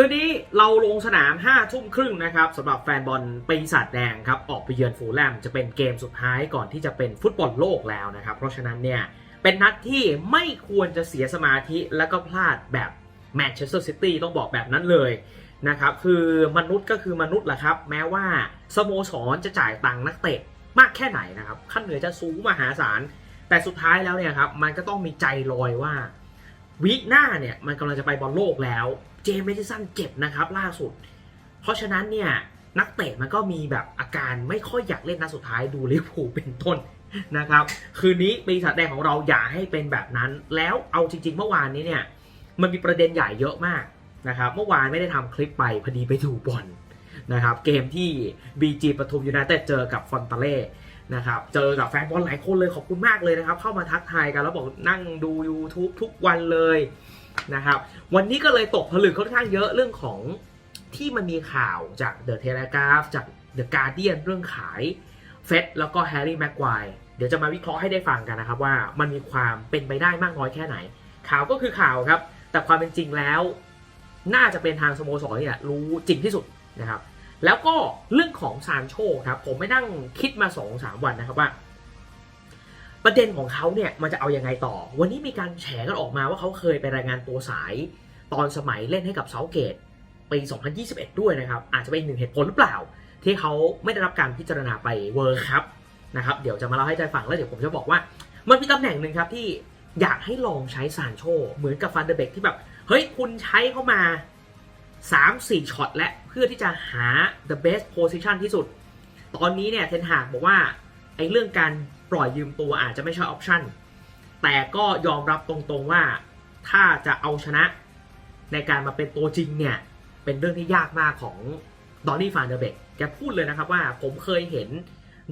คืนนี้เราลงสนาม5ทุ่มครึ่งนะครับสำหรับแฟนบอลปีศาจแดงครับออกไปเยือนฟูลแลมจะเป็นเกมสุดท้ายก่อนที่จะเป็นฟุตบอลโลกแล้วนะครับ เพราะฉะนั้นเนี่ยเป็นนัดที่ไม่ควรจะเสียสมาธิและก็พลาดแบบแมนเชสเตอร์ซิตี้ต้องบอกแบบนั้นเลยนะครับคือมนุษย์ก็คือมนุษย์แหละครับ แม้ว่าสโมสรจะจ่ายตังค์นักเตะมากแค่ไหนนะครับขั้นเหนือจะสูงมหาศาล แต่สุดท้ายแล้วเนี่ยครับมันก็ต้องมีใจลอยว่าวีคหน้าเนี่ยมันกำลังจะไปบอลโลกแล้ว เจมส์เมดิสันเจ็บนะครับล่าสุด เพราะฉะนั้นเนี่ยนักเตะมันก็มีแบบอาการไม่ค่อยอยากเล่นนัดสุดท้ายดูลิเวอร์พูลเป็นต้นนะครับ คืนนี้ปีศาจแดงของเราอย่าให้เป็นแบบนั้น แล้วเอาจริง ๆ เมื่อวานนี้เนี่ยมันมีประเด็นใหญ่เยอะมากนะครับเมื่อวานไม่ได้ทำคลิปไปพอดีไปดูบอลนะครับเกมที่ BG ปทุมยูไนเต็ดเจอกับฟอนตาเล่นะครับเจอกับแฟนบอลหลายคนเลยขอบคุณมากเลยนะครับ เข้ามาทักทายกันแล้วบอกนั่งดู YouTube ทุกวันเลย นะครับ วันนี้ก็เลยตกผลึกค่อนข้างเยอะเรื่องของที่มันมีข่าวจาก The Telegraph จาก The Guardian เรื่องขายเฟดแล้วก็แฮร์รี่แม็กควายเดี๋ยวจะมาวิเคราะห์ให้ได้ฟังกันนะครับว่ามันมีความเป็นไปได้มากน้อยแค่ไหน ข่าวก็คือข่าวครับ แต่ความเป็นจริงแล้ว น่าจะเป็นทางสโมสรนี่แหละรู้จริงที่สุดนะครับ แล้วก็เรื่องของซานโชครับผมไม่นั่งคิดมา2อสวันนะครับว่า ประเด็นของเขาเนี่ยมันจะเอายังไงต่อ วันนี้มีการแฉกันออกมาว่าเขาเคยไปรายงานตัวสาย ตอนสมัยเล่นให้กับเซาเกตปี 2021 ด้วยนะครับ อาจจะเป็นหนึ่งเหตุผลหรือเปล่า ที่เขาไม่ได้รับการพิจารณาไปเวิร์ครับนะครับ เดี๋ยวจะมาเล่าให้ใจฟังแล้วเดี๋ยวผมจะบอกว่า มันมีตำแหน่งหนึ่งครับที่อยากให้ลองใช้ซานโชเหมือนกับฟันเดเบกที่แบบ เฮ้ยคุณใช้เข้ามา 3-4ช็อตและเพื่อที่จะหา the best position ที่สุด ตอนนี้เนี่ยเทนหากบอกว่าไอ้เรื่องการ ปล่อยยืมตัวอาจจะไม่ใช่ออปชันแต่ก็ยอมรับตรงๆว่าถ้าจะเอาชนะในการมาเป็นตัวจริงเนี่ย เป็นเรื่องที่ยากมากของดอนนี่ฟานเดอร์เบกแกพูดเลยนะครับว่าผมเคยเห็น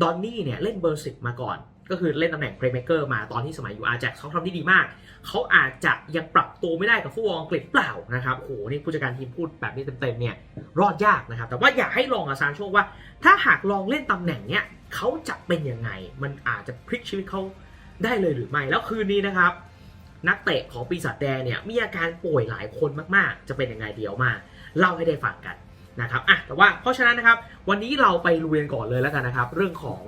ดอนนี่เนี่ยเล่นเบอร์สิบมาก่อน ก็คือเล่นตำแหน่ง playmaker มาตอนที่สมัยอยู่อาแจ็กเขาทำได้ดีมาก เขาอาจจะยังปรับตัวไม่ได้กับฟุตบอลอังกฤษเปล่านะครับโอ้โหนี่ผู้จัดการทีมพูดแบบนี้เต็มๆเนี่ยรอดยากนะครับแต่ว่าอยากให้ลองกับซานโชว่า ถ้าหากลองเล่นตำแหน่งเนี้ยเขาจะเป็นยังไง มันอาจจะพลิกชีวิตเขาได้เลยหรือไม่แล้วคืนนี้นะครับ นักเตะของปีศาจแดงเนี่ยมีอาการป่วยหลายคนมากๆ จะเป็นยังไงเดี๋ยวมาเล่าให้ได้ฟังกันนะครับอะแต่ว่าเพราะฉะนั้นนะครับ วันนี้เราไปลุยนก่อนเลยแล้วกันนะครับ เรื่องของ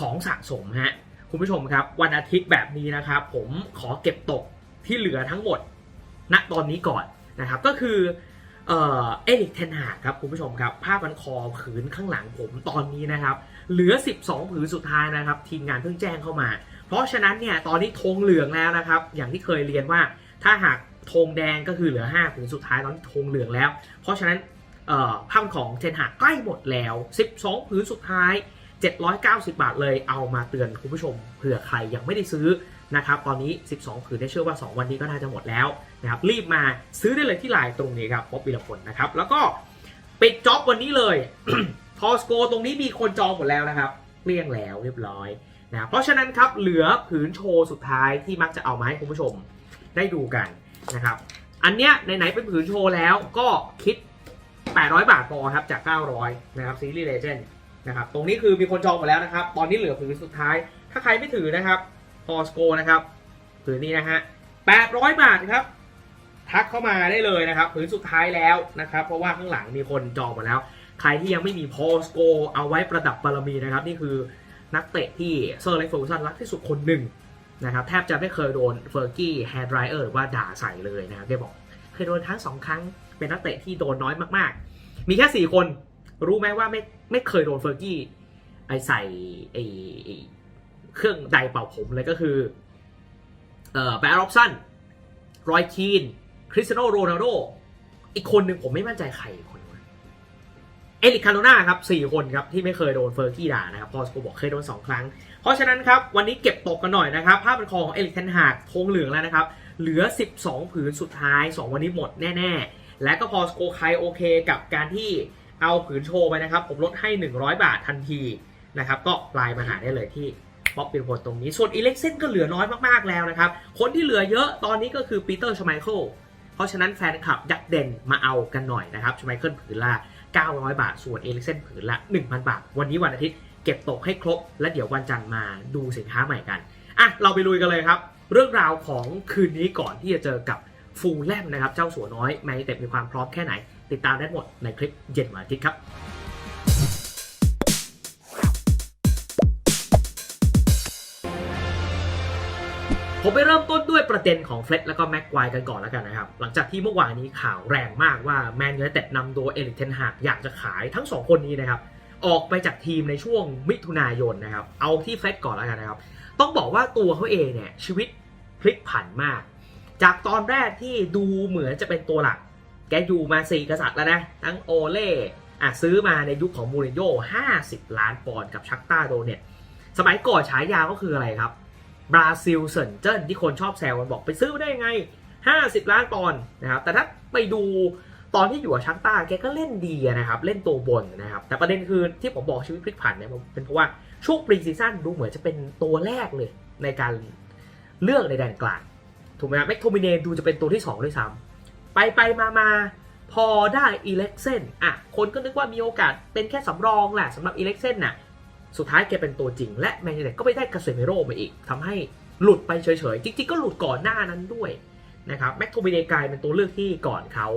ของสะสมฮะ คุณผู้ชมครับวันอาทิตย์แบบนี้นะครับผมขอเก็บตกที่เหลือทั้งหมดณตอนนี้ก่อนนะครับก็คือเอเอลิกเทนหาครับคุณผู้ชมครับผ้าพันคอผืนข้างหลังผมตอนนี้นะครับเหลือ 12 ผืนสุดท้ายนะครับทีมงานเพิ่งแจ้งเข้ามา เพราะฉะนั้นเนี่ยตอนนี้ธงเหลืองแล้วนะครับอย่างที่เคยเรียนว่าถ้าหากธงแดงก็คือเหลือ 5 ผืนสุดท้ายตอนนี้ธงเหลืองแล้ว เพราะฉะนั้นเอ่อภาพของเทนหาใกล้หมดแล้ว 12 ผืนสุดท้าย 790 บาทเลยเอามาเตือนคุณผู้ชมเผื่อใครยังไม่ได้ซื้อนะครับตอนนี้ 12 ผืนได้เชื่อว่า 2 วันนี้ก็น่าจะหมดแล้วนะครับรีบมาซื้อได้เลยที่ไลน์ตรงนี้ครับป๊อปปี้ลพลนะครับแล้วก็ปิดจ็อบวันนี้เลยทอสโกตรงนี้มีคนจองหมดแล้วนะครับเกลี้ยงแล้วเรียบร้อยนะเพราะฉะนั้นครับเหลือผืนโชว์สุดท้ายที่มักจะเอามาให้คุณผู้ชมได้ดูกันนะครับอันเนี้ยไหนๆเป็นผืนโชว์แล้วก็คิด 800 บาทพอครับจาก 900 นะครับซีรีส์เลเจนด์ นะครับตรงนี้คือมีคนจองหมดแล้วนะครับ ตอนนี้เหลือผืนสุดท้าย ถ้าใครไม่ถือนะครับพอสโกนะครับผืนนี้นะฮะ800บาทครับ ทักเข้ามาได้เลยนะครับผืนสุดท้ายแล้วนะครับ เพราะว่าข้างหลังมีคนจองหมดแล้ว ใครที่ยังไม่มีพอสโกเอาไว้ประดับบารมีนะครับ นี่คือนักเตะที่เซอร์เล็กเฟอร์กูสันรักที่สุดคนหนึ่งนะครับแทบจะไม่เคยโดนเฟอร์กี้แฮร์ดไรเออร์หรือว่าด่าใส่เลยนะครับแกบอก เคยโดนทั้งสองครั้งเป็นนักเตะที่โดนน้อยมากๆ มีแค่สี่คน รู้ไหมว่าไม่ไม่เคยโดนเฟอร์กี้ไอใส่ไอเครื่องไดเป่าผมเลยก็คือเอ่อแบร์ร็อกสันรอยคีนคริสเตียโนโรนัลโดอีกคนหนึ่งผมไม่มั่นใจใครคนวะเอลิคคาโนนาครับสี่คนครับที่ไม่เคยโดนเฟอร์กี้ด่านะครับพอสโกบอกเคยโดนสองครั้ง เพราะฉะนั้นครับวันนี้เก็บตกกันหน่อยนะครับภาพเป็นของเอลิคเทนหากธงเหลืองแล้วนะครับเหลือ 12 ผืนสุดท้าย 2 วันนี้หมดแน่ ๆ และก็พอสโกใครโอเคกับการที่ เอาผืนโชว์ไปนะครับ ผมลดให้ 100 บาททันทีนะครับ ก็ไลน์มาหาได้เลยที่ป๊อปปินโพตรงนี้ ส่วนอีเล็กเซนก็เหลือน้อยมากๆแล้วนะครับ คนที่เหลือเยอะตอนนี้ก็คือปีเตอร์ชไมเคิลเพราะฉะนั้นแฟนคลับยักษ์เด่นมาเอากันหน่อยนะครับชไมเคิลผืนละ 900 บาท ส่วนเอลิกเซนผืนละ 1,000 บาท วันนี้วันอาทิตย์เก็บตกให้ครบ และเดี๋ยววันจันทร์มาดูสินค้าใหม่กันอะเราไปลุยกันเลยครับ เรื่องราวของคืนนี้ก่อนที่จะเจอกับฟูลแลมนะครับ เจ้าสัวน้อยแมนยูเต็ดมีความพร้อมแค่ไหน ติดตามได้หมดในคลิปเย็นวันอาทิตย์ครับผมไปเริ่มต้นด้วยประเด็นของเฟล็ดแล้วก็แม็กควายกันก่อนแล้วกันนะครับ หลังจากที่เมื่อวานนี้ข่าวแรงมากว่าแมนยูไนเต็ดนำโดยเอริกเทนฮากอยากจะขายทั้ง 2 คนนี้นะครับ ออกไปจากทีมในช่วงมิถุนายนนะครับ เอาที่เฟล็ดก่อนแล้วกันนะครับ ต้องบอกว่าตัวเขาเองเนี่ยชีวิตพลิกผันมาก จากตอนแรกที่ดูเหมือนจะเป็นตัวหลัก กอยู่มาสี่กษัตริย์แล้วนะ ทั้งโอเล่อะซื้อมาในยุคของมูรินโญ่50 ล้านปอนด์กับชักตาโดเนตสมัยก่อนฉายาก็คืออะไรครับบราซิลเซนเจิ้นที่คนชอบแซวกันบอกไปซื้อมาได้ยังไง 50 ล้านปอนด์นะครับแต่ถ้าไปดูตอนที่อยู่กับชักต้าแกก็เล่นดีนะครับ เล่นตัวบนนะครับ แต่ประเด็นคือที่ผมบอกชีวิตพลิกผันเนี่ยเป็นเพราะว่าช่วงปรีซีซั่นดูเหมือนจะเป็นตัวแรกเลยในการเลือกในแดนกลางถูกไหมครับแม็กโทมิเนดูจะเป็นตัวที่ 2 ด้วยซ้ำ ไปไปมามาพอได้อีเล็กเซนอะคนก็นึกว่ามีโอกาสเป็นแค่สำรองแหละสำหรับอีเล็กเซนน่ะสุดท้ายแกเป็นตัวจริง และแมนยูไนเต็ดก็ไปได้กาเซเมโร่มาอีกทำให้หลุดไปเฉยๆ จริงๆ ก็หลุดก่อนหน้านั้นด้วยนะครับแม็กโทมิเนกลายเป็นตัวเลือกที่ก่อนเขา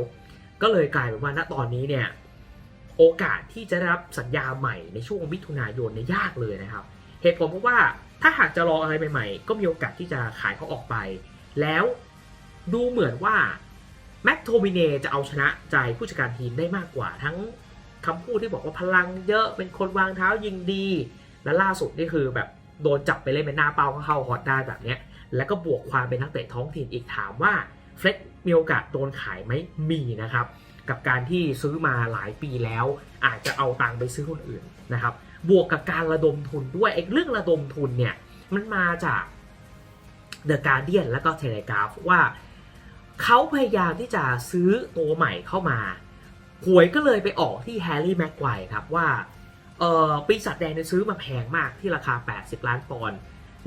ก็เลยกลายเป็นว่าณตอนนี้เนี่ยโอกาสที่จะรับสัญญาใหม่ในช่วงมิถุนายนเนี่ยยากเลยนะครับ เหตุผลเพราะว่าถ้าหากจะรออะไรใหม่ๆ ก็มีโอกาสที่จะขายเขาออกไป แล้วดูเหมือนว่า แม็กโทมิเนจะเอาชนะใจผู้จัดการทีมได้มากกว่าทั้งคำพูดที่บอกว่าพลังเยอะเป็นคนวางเท้ายิงดี และล่าสุดนี่คือแบบโดนจับไปเล่นเป็นหน้าเป้าก็เข้าฮอตได้แบบเนี้ยแล้วก็บวกความเป็นนักเตะท้องถิ่นอีกถามว่าเฟล็กมีโอกาสโดนขายไหมมีนะครับ กับการที่ซื้อมาหลายปีแล้ว อาจจะเอาตังค์ไปซื้อคนอื่นนะครับ บวกกับการระดมทุนด้วยไอ้เรื่องระดมทุนเนี่ยมันมาจาก The Guardian แล้วก็ Telegraph ว่า เขาพยายามที่จะซื้อตัวใหม่เข้ามาหวยก็เลยไปออกที่แฮร์รี่แม็กไกวครับว่าเออปีศาจแดงเนี่ยซื้อมาแพงมากที่ราคา 80 ล้านปอนด์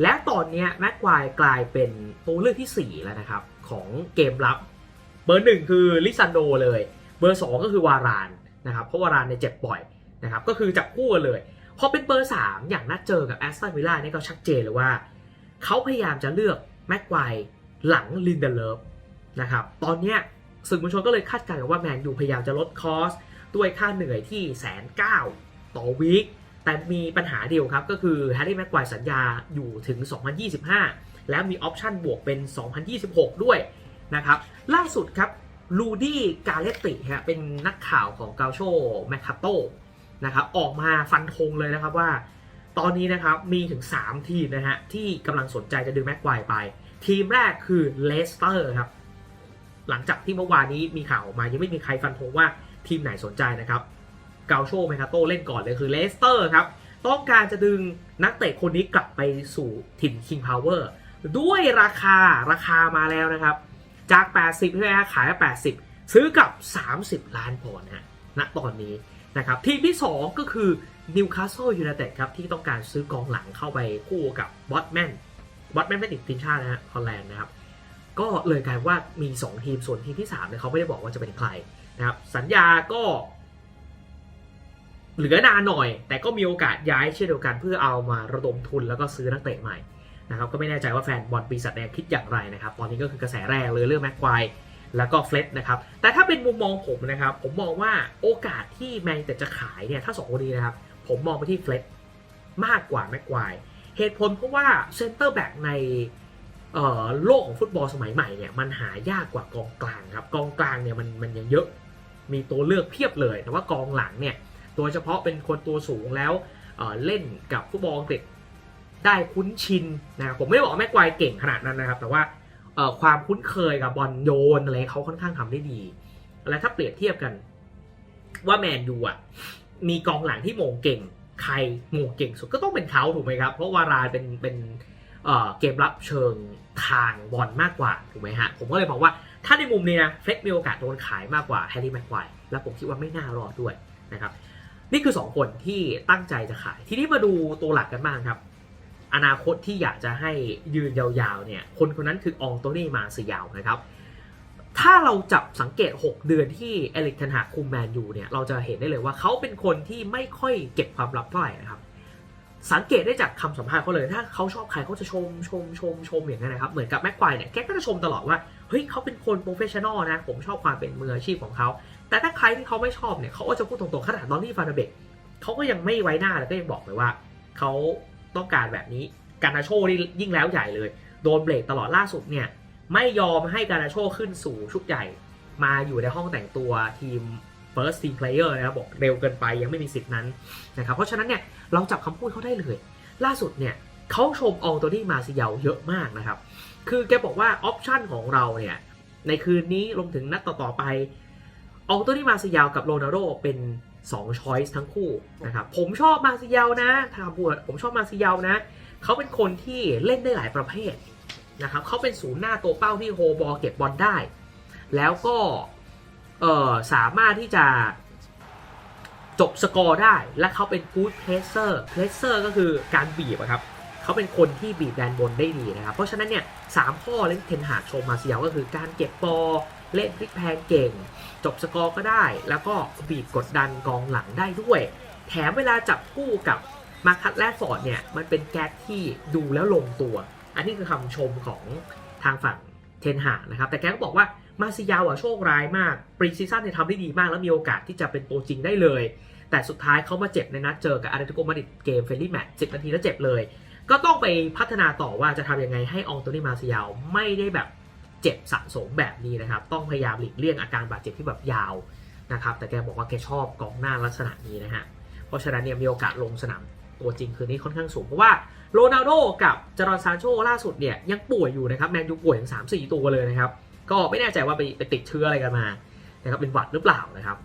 และตอนนี้แม็กไกวกลายเป็นตัวเลือกที่ 4 แล้วนะครับ ของเกมรับ เบอร์หนึ่งคือลิซันโดเลย เบอร์ 2 ก็คือวารานนะครับ เพราะวารานเนี่ยเจ็บบ่อยนะครับก็คือจับคู่กันเลยพอเป็นเบอร์ 3 อย่างนัดเจอกับแอสตันวิลล่าเนี่ยก็ชัดเจนเลยว่า เขาพยายามจะเลือกแม็กไกวหลังลินเดเลฟ นะครับ ตอนนี้สื่อมวลชนก็เลยคาดการณ์ว่าแมนยูพยายามจะลดคอสด้วยค่าเหนื่อยที่แสนเก้าต่อวีคแต่มีปัญหาเดียวครับ ก็คือแฮร์รี่แม็กควายสัญญาอยู่ถึง 2025 แล้วมีออปชั่นบวกเป็น 2026 ด้วยนะครับ ล่าสุดครับลูดี้กาเลตติฮะเป็นนักข่าวของกาโชแมคคาโตนะครับออกมาฟันธงเลยนะครับว่า ตอนนี้นะครับมีถึง 3 ทีมนะฮะที่กำลังสนใจจะดึงแม็กควายไป ทีมแรกคือเลสเตอร์ครับ หลังจากที่เมื่อวานนี้มีข่าวออกมา ยังไม่มีใครฟันธงว่าทีมไหนสนใจนะครับเกาโชแมคาโตเล่นก่อนเลยคือเลสเตอร์ครับ ต้องการจะดึงนักเตะคนนี้กลับไปสู่ถิ่น King Power ด้วยราคาราคามาแล้วนะครับ จาก 80ใช่ไหมฮะขาย 80 ซื้อกับ 30 ล้านปอนด์ฮะณตอนนี้นะครับ ทีมที่ 2 ก็คือ Newcastle United ครับ ที่ต้องการซื้อกองหลังเข้าไปคู่กับบอตแมนบอตแมนไม่ติดทีมชาตินะฮะฮอลแลนด์นะครับ ก็เลยกลายว่ามี 2 ทีมส่วนทีมที่3เนี่ยเขาไม่ได้บอกว่าจะเป็นใครนะครับสัญญาก็เหลือนานหน่อย แต่ก็มีโอกาสย้ายเช่นเดียวกันเพื่อเอามาระดมทุนแล้วก็ซื้อนักเตะใหม่นะครับก็ไม่แน่ใจว่าแฟนบอลปีศาจแดงคิดอย่างไรนะครับตอนนี้ก็คือกระแสแรกเลยเรื่องแม็กควายแล้วก็เฟล็ดนะครับแต่ถ้าเป็นมุมมองผมนะครับผมมองว่าโอกาสที่แมนแต่จะขายเนี่ยถ้าสองคนนี้นะครับผมมองไปที่เฟล็ดมากกว่าแม็กควายเหตุผลเพราะว่าเซนเตอร์แบ็กใน โลกของฟุตบอลสมัยใหม่เนี่ยมันหายากกว่ากองกลางครับกองกลางเนี่ยมันมันยังเยอะมีตัวเลือกเพียบเลยแต่ว่ากองหลังเนี่ยโดยเฉพาะเป็นคนตัวสูงแล้วเเล่นกับฟุตบอลอังกฤษได้คุ้นชินนะครับผมไม่ได้บอกแม็กควายเก่งขนาดนั้นนะครับ แต่ว่าความคุ้นเคยกับบอลโยนอะไรเขาค่อนข้างทำได้ดี และถ้าเปรียบเทียบกัน ว่าแมนยูอะมีกองหลังที่โมงเก่ง ใครโมงเก่งสุดก็ต้องเป็นเขาถูกไหมครับ เพราะวารายเป็นเป็น เกมรับเชิงทางบอลมากกว่าถูกไหมฮะ ผมก็เลยบอกว่าถ้าในมุมนี้นะเฟล็กมีโอกาสโดนขายมากกว่าแฮร์รี่แม็กควายและผมคิดว่าไม่น่ารอดด้วยนะครับนี่คือ 2 คนที่ตั้งใจจะขาย ทีนี้มาดูตัวหลักกันบ้างครับ อนาคตที่อยากจะให้ยืนยาวๆเนี่ยคนคนนั้นคืออองโตนี่มาสยาวนะครับถ้าเราจับสังเกต 6 เดือนที่เอลิกเทนหาคุมแมนยูเนี่ยเราจะเห็นได้เลยว่าเขาเป็นคนที่ไม่ค่อยเก็บความลับเท่าไหร่นะครับ สังเกตได้จากคำสัมภาษณ์เขาเลย ถ้าเขาชอบใครเขาจะชมชมชมชมอย่างนั้นนะครับ เหมือนกับแม็กควายเนี่ยแกก็จะชมตลอดว่า เฮ้ยเขาเป็นคนโปรเฟชชั่นอลนะ ผมชอบความเป็นมืออาชีพของเขา แต่ถ้าใครที่เขาไม่ชอบเนี่ยเขาก็จะพูดตรงๆขนาดตอนที่ฟานเบกเขาก็ยังไม่ไว้หน้าแล้วก็ยังบอกเลยว่า เขาต้องการแบบนี้ การาโชนี่ยิ่งแล้วใหญ่เลย โดนเบรกตลอดล่าสุดเนี่ย ไม่ยอมให้การาโชขึ้นสู่ชุดใหญ่ มาอยู่ในห้องแต่งตัวทีม first team player นะครับบอกเร็วเกินไปยังไม่มีสิทธินั้นนะครับเพราะฉะนั้นเนี่ยเราจับคำพูดเขาได้เลย ล่าสุดเนี่ยเขาชมอองโตนี่มาซิเยาเยอะมากนะครับ คือแกบอกว่าออปชันของเราเนี่ยในคืนนี้รวมถึงนัดต่อๆไปอองโตนี่มาซิเยากับโรนัลโดเป็น2ช้อยส์ทั้งคู่นะครับผมชอบมาซิเยานะทางบวชผมชอบมาซิเยานะเขาเป็นคนที่เล่นได้หลายประเภทนะครับเขาเป็นศูนย์หน้าตัวเป้าที่โฮบอลเก็บบอลได้ แล้วก็ เออสามารถที่จะจบสกอร์ได้และเขาเป็นกู๊ดเพรสเซอร์เพรสเซอร์ก็คือการบีบครับเขาเป็นคนที่บีบแดนบนได้ดีนะครับ เพราะฉะนั้นเนี่ยสามข้อเล่นเทนหากโชมาเซียก็คือการเก็บบอลเล่นพลิกแพงเก่ง จบสกอร์ก็ได้ แล้วก็บีบกดดันกองหลังได้ด้วย แถมเวลาจับคู่กับมาคัตแรดฟอร์ดเนี่ยมันเป็นแก๊กที่ดูแล้วลงตัว อันนี้คือคำชมของทางฝั่งเทนหากนะครับ แต่แกก็บอกว่า มาซิยาวอะโชคร้ายมากปรีซีซั่นเนี่ยทำได้ดีมากแล้วมีโอกาสที่จะเป็นตัวจริงได้เลย แต่สุดท้ายเขามาเจ็บในนัดเจอกับอาร์เตโกมาดิดเกมเฟรนลี่แมตช์10นาทีแล้วเจ็บเลย ก็ต้องไปพัฒนาต่อว่าจะทำยังไงให้อองโตนี่มาซิยาวไม่ได้แบบเจ็บสะสมแบบนี้นะครับ ต้องพยายามหลีกเลี่ยงอาการบาดเจ็บที่แบบยาวนะครับ แต่แกบอกว่าแกชอบกองหน้าลักษณะนี้นะฮะ เพราะฉะนั้นเนี่ยมีโอกาสลงสนามตัวจริงคืนนี้ค่อนข้างสูง เพราะว่าโรนัลโดกับจารอนซานโชล่าสุดเนี่ยยังป่วยอยู่นะครับ แมนยูป่วยถึงสามสี่ตัวเลยนะครับ ก็ไม่แน่ใจว่าไปไปติดเชื้ออะไรกันมานะครับเป็นหวัดหรือเปล่านะครับ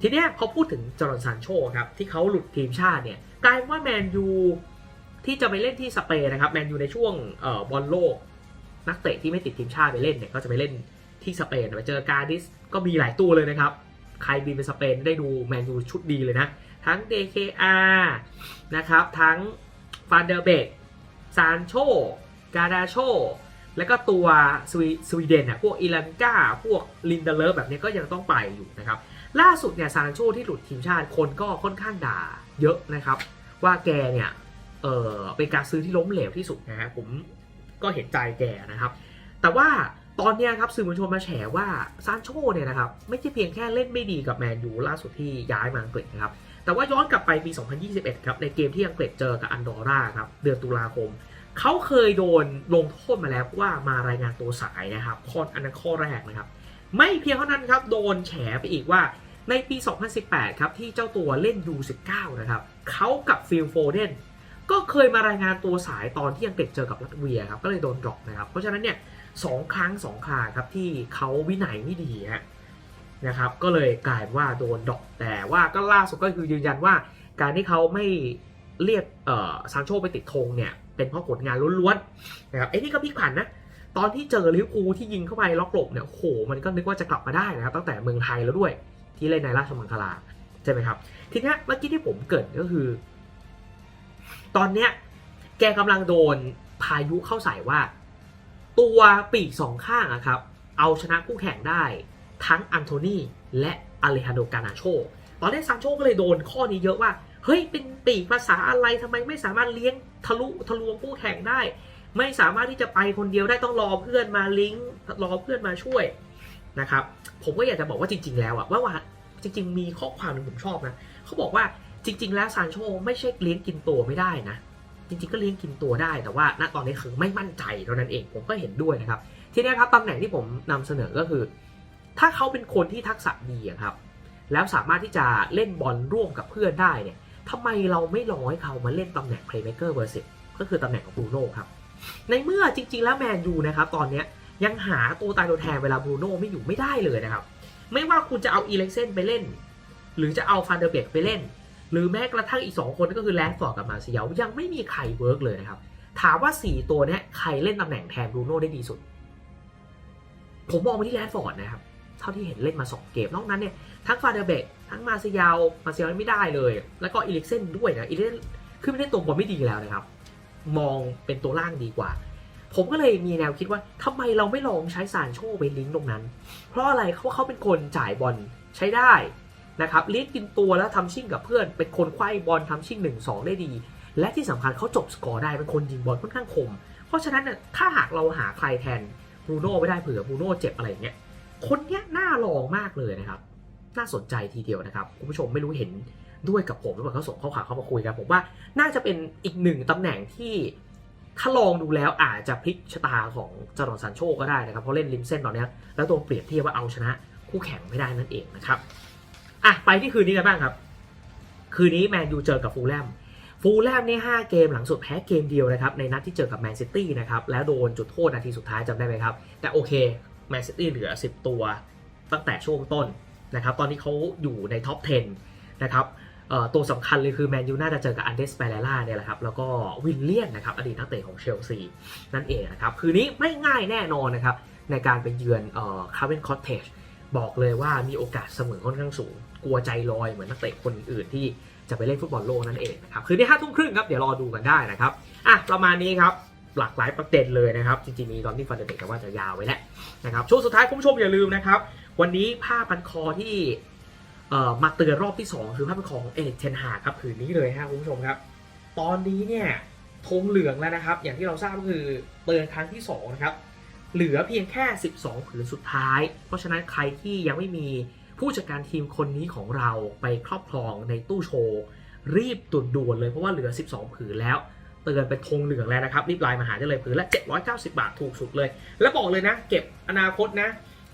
ทีเนี้ยพอพูดถึงจารอนซานโชครับที่เขาหลุดทีมชาติเนี่ยกลายเป็นว่าแมนยูที่จะไปเล่นที่สเปนนะครับแมนยูในช่วงออบอลโลก นักเตะที่ไม่ติดทีมชาติไปเล่นเนี่ยก็จะไปเล่นที่สเปนไปเจอการดิสก็มีหลายตัวเลยนะครับ ใครบินไปสเปนได้ดูแมนยูชุดดีเลยนะ ทั้ง DKR นะครับ ทั้งฟานเดอร์เบกซานโช กาดาโช แล้วก็ตัวสวีสวีเดนอะพวกอิลันกาพวกลินเดเลอร์แบบนี้ก็ยังต้องไปอยู่นะครับ ล่าสุดเนี่ยซานโชที่หลุดทีมชาติคนก็ค่อนข้างด่าเยอะนะครับ ว่าแกเนี่ยเออเป็นการซื้อที่ล้มเหลวที่สุดนะฮะผมก็เห็นใจแกนะครับ แต่ว่าตอนนี้ครับสื่อมวลชนมาแฉว่าซานโชเนี่ยนะครับไม่ใช่เพียงแค่เล่นไม่ดีกับแมนยูล่าสุดที่ย้ายมาอังกฤษนะครับแต่ว่าย้อนกลับไปปี 2021 ครับในเกมที่อังกฤษเจอกับอันดอร่าครับเดือนตุลาคม เขาเคยโดนลงโทษมาแล้วว่ามารายงานตัวสายนะครับข้ออันนั้นข้อแรกนะครับ ไม่เพียงเท่านั้นครับโดนแฉไปอีกว่าในปี 2018 ครับ ที่เจ้าตัวเล่น U19 นะครับเขากับฟิลโฟเดนก็เคยมารายงานตัวสายตอนที่อังเกฤษเจอกับรัสเวียครับก็เลยโดนดรอปนะครับ เพราะฉะนั้นเนี่ยสองครั้งสองคราครับที่เขาวินัยไม่ดีฮะนะครับ ก็เลยกลายว่าโดนดรอกแต่ว่าก็ล่าสุดก็คือยืนยันว่าการที่เขาไม่ เรียกเอ่อซานโชไปติดธงเนี่ย เป็นเพราะผลงานล้วนๆนะครับไอ้นี่ก็พลิกผันนะ ตอนที่เจอลิเวอร์พูลที่ยิงเข้าไปล็อกหลบเนี่ยโหมันก็นึกว่าจะกลับมาได้นะครับ ตั้งแต่เมืองไทยแล้วด้วย ที่เล่นในราชมังคลาใช่ไหมครับ ทีนี้เมื่อกี้ที่ผมเกิดก็คือ ตอนเนี้ยแกกำลังโดนพายุเข้าใส่ว่า ตัวปีกสองข้างอะครับ เอาชนะคู่แข่งได้ ทั้งอันโทนีและอเลฮันโดกานาโช ตอนนี้ซานโชก็เลยโดนข้อนี้เยอะว่า เฮ้ยเป็นปีกภาษาอะไรทำไมไม่สามารถเลี้ยงทะลุทะลวงคู่แข่งได้ ไม่สามารถที่จะไปคนเดียวได้ต้องรอเพื่อนมาลิงก์รอเพื่อนมาช่วยนะครับ ผมก็อยากจะบอกว่าจริง ๆ แล้วอะว่าว่าจริง ๆ มีข้อความหนึ่งผมชอบนะเขาบอกว่าจริง ๆ แล้วซานโชไม่ใช่เลี้ยงกินตัวไม่ได้นะจริงๆก็เลี้ยงกินตัวได้แต่ว่าณตอนนี้คือไม่มั่นใจเท่านั้นเองผมก็เห็นด้วยนะครับ ทีนี้ครับตำแหน่งที่ผมนำเสนอก็คือ ถ้าเขาเป็นคนที่ทักษะดีครับ แล้วสามารถที่จะเล่นบอลร่วมกับเพื่อนได้เนี่ย ทำไมเราไม่รอให้เขามาเล่นตำแหน่ง playmaker เบอร์สิก็คือตำแหน่งของบรูโน่ครับ ในเมื่อจริง ๆ แล้วแมนยูนะครับตอนเนี้ยยังหาตัวตายตัวแทนเวลาบรูโน่ไม่อยู่ไม่ได้เลยนะครับ ไม่ว่าคุณจะเอาอีเล็กเซนไปเล่น หรือจะเอาฟานเดอร์เบกไปเล่น หรือแม้กระทั่งอีก 2 คนก็คือแลนฟอร์ดกับมาเซียลยังไม่มีใครเวิร์กเลยนะครับ ถามว่า 4 ตัวนี้ใครเล่นตำแหน่งแทนบรูโน่ได้ดีสุด ผมมองไปที่แลนฟอร์ดนะครับ เท่าที่เห็นเล่นมา 2 เกมนอกนั้นเนี่ยทั้งฟาเดอร์เบก ทั้งมาเซียลมาเซียลไม่ได้เลย แล้วก็อีลิกเซนด้วยนะอีลิกเซนขึ้นไปเล่นตัวบอลไม่ดีแล้วนะครับ มองเป็นตัวล่างดีกว่า ผมก็เลยมีแนวคิดว่าทำไมเราไม่ลองใช้ซานโชไปลิงก์ตรงนั้น เพราะอะไรเขาเขาเป็นคนจ่ายบอลใช้ได้นะครับลิงก์กินตัวแล้วทำชิ่งกับเพื่อน เป็นคนไขว้บอลทำชิ่งหนึ่งสองได้ดี และที่สำคัญเขาจบสกอร์ได้เป็นคนยิงบอลค่อนข้างคม เพราะฉะนั้นเนี่ยถ้าหากเราหาใครแทนบรูโน่ไม่ได้เผื่อบรูโน่เจ็บอะไรอย่างเงี้ยคนเนี้ยน่าลองมากเลยนะครับ น่าสนใจทีเดียวนะครับคุณผู้ชมไม่รู้เห็นด้วยกับผมหรือเปล่าเขาส่งข้อความเข้ามาคุยกันผมว่าน่าจะเป็นอีกหนึ่งตำแหน่งที่ถ้าลองดูแล้วอาจจะพลิกชะตาของจารอนซันโชก็ได้นะครับ เพราะเล่นริมเส้นตอนนี้แล้วตัวเปรียบเทียบว่าเอาชนะคู่แข่งไม่ได้นั่นเองนะครับอะไปที่คืนนี้กันบ้างครับ คืนนี้แมนยูเจอกับฟูลแลมฟูลแลมนี่5เกมหลังสุดแพ้เกมเดียวนะครับในนัดที่เจอกับแมนซิตี้นะครับแล้วโดนจุดโทษนาทีสุดท้ายจำได้ไหมครับ แต่โอเคแมนซิตี้เหลือ 10 ตัว ตั้งแต่ช่วงต้น นะครับตอนนี้เขาอยู่ในท็อป 10 นะครับตัวสำคัญเลยคือแมนยูน่าจะเจอกับอันเดสเปเรล่าเนี่ยแหละครับ แล้วก็วิลเลียนนะครับอดีตนักเตะของเชลซีนั่นเองนะครับ คืนนี้ไม่ง่ายแน่นอนนะครับ ในการไปเยือนคาร์เวนคอตเทจบอกเลยว่ามีโอกาสเสมอค่อนข้างสูง กลัวใจลอยเหมือนนักเตะคนอื่นที่จะไปเล่นฟุตบอลโลกนั่นเองนะครับ คืนนี้ห้าทุ่มครึ่งครับ เดี๋ยวรอดูกันได้นะครับอะประมาณนี้ครับหลากหลายประเด็นเลยนะครับ จริงๆมีตอนที่ฟันเดเด็กแต่ว่าจะยาวไว้แล้วนะครับช่วงสุดท้ายคุณผู้ชมอย่าลืมนะครับ วันนี้ผ้าพันคอที่เอ่อมาเตือนรอบที่ 2 คือผ้าพันคอของเอเทนหาครับผืนนี้เลยฮะคุณผู้ชมครับ ตอนนี้เนี่ยธงเหลืองแล้วนะครับ อย่างที่เราทราบก็คือเตือนครั้งที่2นะครับเหลือเพียงแค่ 12 ผืนสุดท้าย เพราะฉะนั้นใครที่ยังไม่มีผู้จัดการทีมคนนี้ของเราไปครอบครองในตู้โชว์ รีบตุนด่วนเลยเพราะว่าเหลือ 12 ผืนแล้ว เตือนเป็นธงเหลืองแล้วนะครับ รีบไลน์มาหาได้เลยผืนละ 790 บาทถูกสุดเลย แล้วบอกเลยนะ เก็บอนาคตนะ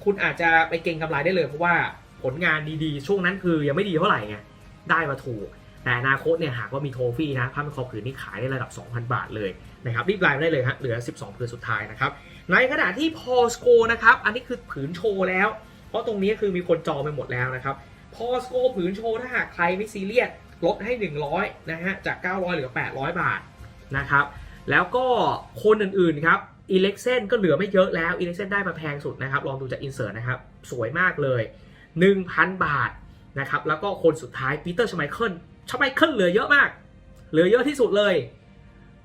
คุณอาจจะไปเก็งกำไรได้เลยเพราะว่าผลงานดีๆ ช่วงนั้นคือยังไม่ดีเท่าไหร่ไงได้มาถูก แต่อนาคตเนี่ยหากว่ามีโทฟี่นะผ้าพันคอผืนนี้ขายได้ระดับ 2,000 บาทเลยนะครับรีบไลน์ได้เลยฮะเหลือ 12ผืนสุดท้ายนะครับในขณะที่พอสโกนะครับอันนี้คือผืนโชว์แล้ว เพราะตรงนี้คือมีคนจองไปหมดแล้วนะครับพอสโกผืนโชว์ถ้าหากใครไม่ซีเรียสลดให้ 100นะฮะจาก 900เหลือ 800 บาทนะครับแล้วก็คนอื่นๆครับ อีเล็กเซนก็เหลือไม่เยอะแล้วอีเล็กเซนได้มาแพงสุดนะครับ ลองดูจากอินเสิร์ตนะครับ สวยมากเลย 1,000 บาทนะครับ แล้วก็คนสุดท้ายปีเตอร์ชไมเคิลชไมเคิลเหลือเยอะมาก เหลือเยอะที่สุดเลย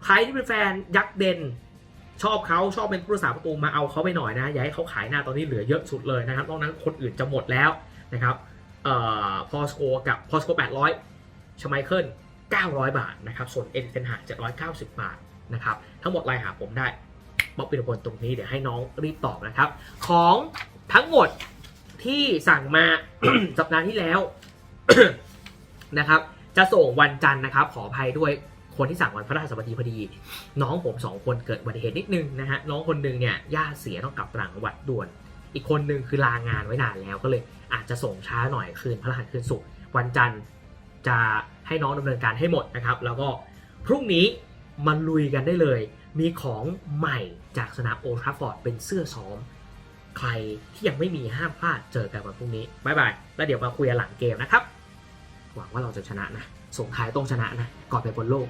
ใครที่เป็นแฟนยักษ์เด่นชอบเขาชอบเป็นผู้รักษาประตูมาเอาเขาไปหน่อยนะอย่าให้เขาขายหน้าตอนนี้เหลือเยอะสุดเลยนะครับนอกนั้นคนอื่นจะหมดแล้วนะครับเอ่อพอสโกกับพอสโก800ชไมเคิล900 บาทนะครับส่วนเอ็นเซนหา790 บาทนะครับทั้งหมดไลน์หาผมได้ บอบปินพลตรงนี้เดี๋ยวให้น้องรีบตอบนะครับ ของทั้งหมดที่สั่งมา สัปดาห์ที่แล้วนะครับ จะส่งวันจันทร์นะครับ ขออภัยด้วยคนที่สั่งวันพระราชบดีพอดี น้องผมสองคนเกิดอุบัติเหตุนิดนึงนะฮะน้องคนหนึงเนี่ยญาติเสียต้องกลับต่างจังหวัดด่วน อีกคนนึงคือลางานไว้นานแล้วก็เลย อาจจะส่งช้าหน่อยคืนพระรหัสคืนศุกร์วันจันทร์จะให้น้องดำเนินการให้หมดนะครับ แล้วก็พรุ่งนี้มาลุยกันได้เลย มีของใหม่จากสนามโอทราฟอร์ดเป็นเสื้อซ้อม ใครที่ยังไม่มีห้ามพลาดเจอกันวันพรุ่งนี้บายบาย แล้วเดี๋ยวมาคุยหลังเกมนะครับ หวังว่าเราจะชนะนะส่งท้ายต้องชนะนะ ก่อนไปบนโลก